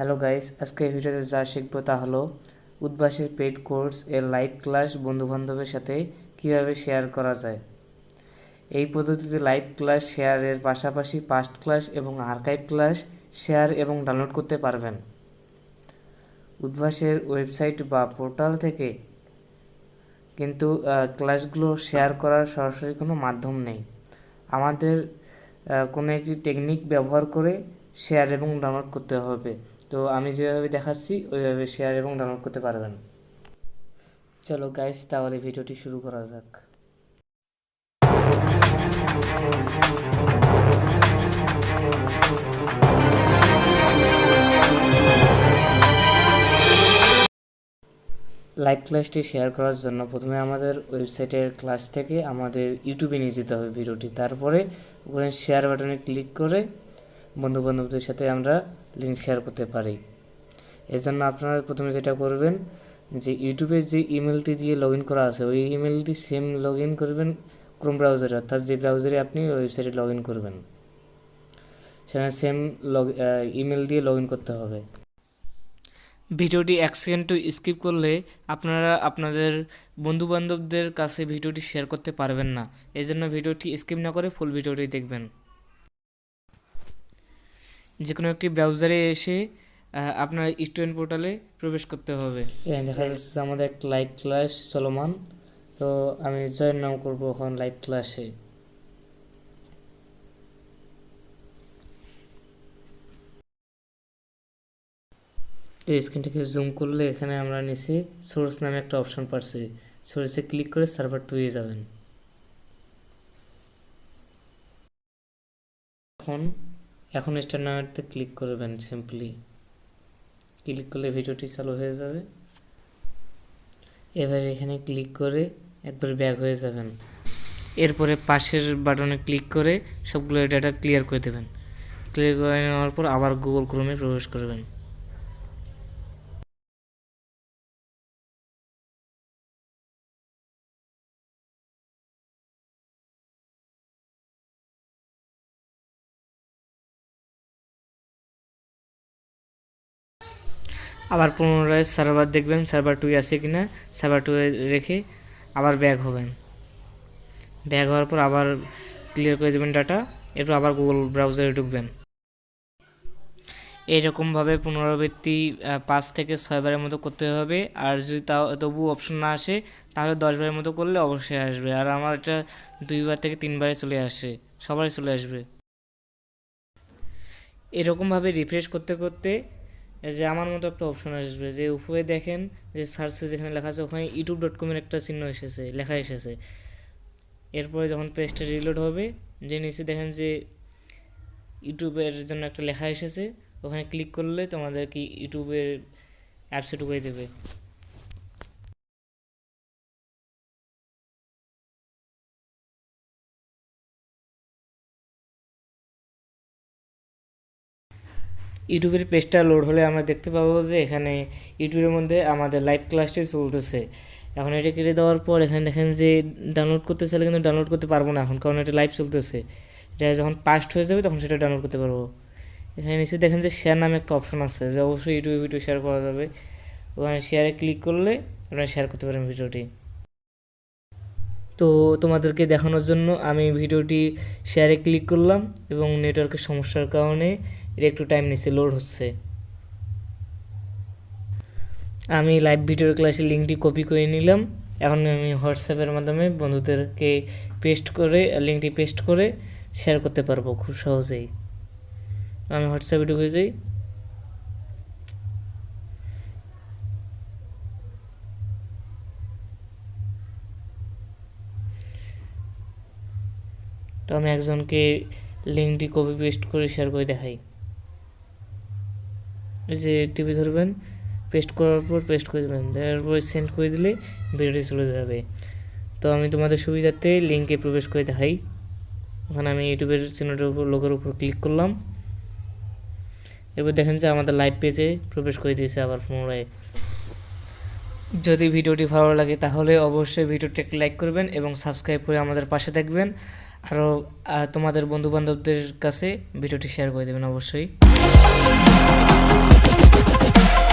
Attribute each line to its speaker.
Speaker 1: Hello guys, আজকে ভিডিওতে যা শিখব তা হলো উদ্ভাসের পেইড কোর্স এর লাইভ ক্লাস বন্ধুবান্ধবের সাথে কীভাবে শেয়ার করা যায়। এই পদ্ধতিতে লাইভ ক্লাস শেয়ারের পাশাপাশি পাস্ট ক্লাস এবং আর্কাইভ ক্লাস শেয়ার এবং ডাউনলোড করতে পারবেন। উদ্ভাসের ওয়েবসাইট বা পোর্টাল থেকে কিন্তু ক্লাসগুলো শেয়ার করার সরাসরি কোনো মাধ্যম নেই। আমাদের কোনো একটি টেকনিক ব্যবহার করে শেয়ার এবং ডাউনলোড করতে হবে। তো আমি যেভাবে দেখাচ্ছি, ওইভাবে শেয়ার এবং ডাউনলোড করতে পারবেন। চলো গাইস তাহলে ভিডিওটি শুরু করা যাক। লাইভ ক্লাসটি শেয়ার করার জন্য প্রথমে আমাদের ওয়েবসাইটের ক্লাস থেকে আমাদের ইউটিউবে নিয়ে যেতে হবে ভিডিওটি। তারপরে ওখানে শেয়ার বাটনে ক্লিক করে বন্ধু বান্ধবদের সাথে আমরা লিঙ্ক শেয়ার করতে পারি। এর জন্য আপনারা প্রথমে যেটা করবেন যে ইউটিউবের যে ইমেলটি দিয়ে লগ করা আছে, ওই ইমেলটি সেম লগ করবেন ক্রোম ব্রাউজারে অর্থাৎ যে ব্রাউজারে আপনি ওয়েবসাইটে লগ করবেন। সেখানে সেম লগ ইমেল দিয়ে লগ করতে হবে। ভিডিওটি এক সেকেন্ড স্কিপ করলে আপনারা আপনাদের বন্ধুবান্ধবদের কাছে ভিডিওটি শেয়ার করতে পারবেন না। এই জন্য ভিডিওটি স্কিপ না করে ফুল ভিডিওটি দেখবেন। যে কোনো একটি ব্রাউজারে এসে আপনার স্টুডেন্ট পোর্টালে প্রবেশ করতে হবে। দেখা যাচ্ছে আমাদের একটা লাইভ ক্লাস চলমান। তো আমি জয়েন নাম করব এখন লাইভ ক্লাসে এই স্ক্রিনটাকে জুম করলে এখানে আমরা নিচে সোর্স নামে একটা অপশন পাচ্ছি সোর্সে ক্লিক করে সার্ভার টুয়ে যাবেন। এখন এখন স্টার নামেতে ক্লিক করবেন সিম্পলি ক্লিক করলে ভিডিওটি চালু হয়ে যাবে। এবার এখানে ক্লিক করে একবার ব্যাক হয়ে যাবেন। এরপরে পাশের বাটনে ক্লিক করে সবগুলো ডাটা ক্লিয়ার করে দেবেন। ক্লিয়ার করে নেওয়ার পর আবার গুগল ক্রোমে প্রবেশ করবেন। আবার পুনরায় সার্ভার দেখবেন সার্ভার টুয়ে আছে কিনা সার্ভার টুয়ে রেখে আবার ব্যাক হবেন। ব্যাক হওয়ার পর আবার ক্লিয়ার করে দেবেন ডাটা এরপর আবার গুগল ব্রাউজারে ঢুকবেন। এইরকমভাবে পুনরাবৃত্তি পাঁচ থেকে ছয়বারের মতো করতে হবে। আর যদি তাও তবু অপশন না আসে, তাহলে দশবারের মতো করলে অবশ্যই আসবে। আর আমার এটা দুইবার থেকে তিনবারে চলে আসে, সবারই চলে আসবে। এরকমভাবে রিফ্রেশ করতে করতে যে আমার মতো একটা অপশন আসবে যে উপরে দেখেন যে সার্চে যেখানে লেখা আছে, ওখানে ইউটিউব ডট কমের একটা চিহ্ন এসেছে, লেখা এসেছে। এরপরে যখন পেজটা রিলোড হবে, যে নিচে দেখেন যে ইউটিউবের জন্য একটা লেখা এসেছে, ওখানে ক্লিক করলে তোমাদের কি ইউটিউবের অ্যাপসে ঢুকিয়ে দেবে। ইউটিউবের পেজটা লোড হলে আমরা দেখতে পাবো যে এখানে ইউটিউবের মধ্যে আমাদের লাইভ ক্লাসটি চলতেছে। এখন এটা কেটে দেওয়ার পর এখানে দেখেন যে ডাউনলোড করতে চাইলে কিন্তু ডাউনলোড করতে পারব না এখন, কারণ এটা লাইভ চলতেছে। এটা যখন পাস্ট হয়ে যাবে তখন সেটা ডাউনলোড করতে পারব। এখানে নিচে দেখেন যে শেয়ার নামে একটা অপশন আছে, যে অবশ্যই ইউটিউবে ভিডিও শেয়ার করা যাবে। ওখানে শেয়ারে ক্লিক করলে আপনারা শেয়ার করতে পারেন ভিডিওটি তো তোমাদেরকে দেখানোর জন্য আমি ভিডিওটি শেয়ারে ক্লিক করলাম এবং নেটওয়ার্কের সমস্যার কারণে এটা একটু টাইম নিচ্ছে লোড হচ্ছে। আমি লাইভ ভিডিওর ক্লাসের লিঙ্কটি কপি করে নিলাম। এখন আমি হোয়াটসঅ্যাপের মাধ্যমে বন্ধুদেরকে পেস্ট করে লিঙ্কটি পেস্ট করে শেয়ার করতে পারব খুব সহজেই। আমি হোয়াটসঅ্যাপে ঢুকে যাই। তো আমি একজনকে লিঙ্কটি কপি পেস্ট করে শেয়ার করে দেখাই। এই যে টিভি ধরবেন পেস্ট করার পর পেস্ট করে দেবেন। দেওয়ার পর সেন্ড করে দিলে ভিডিওটি চলে যাবে। তো আমি তোমাদের সুবিধার্থে লিঙ্কে প্রবেশ করে দেখাই। ওখানে আমি ইউটিউবের চ্যানেলের উপর লোকের উপর ক্লিক করলাম। এবার দেখেন যে আমাদের লাইভ পেজে প্রবেশ করে দিয়েছে আবার পুনরায়। যদি ভিডিওটি ভালো লাগে তাহলে অবশ্যই ভিডিওটি লাইক করবেন এবং সাবস্ক্রাইব করে আমাদের পাশে থাকবেন। আরও তোমাদের বন্ধুবান্ধবদের কাছে ভিডিওটি শেয়ার করে দেবেন অবশ্যই।
Speaker 2: Bye.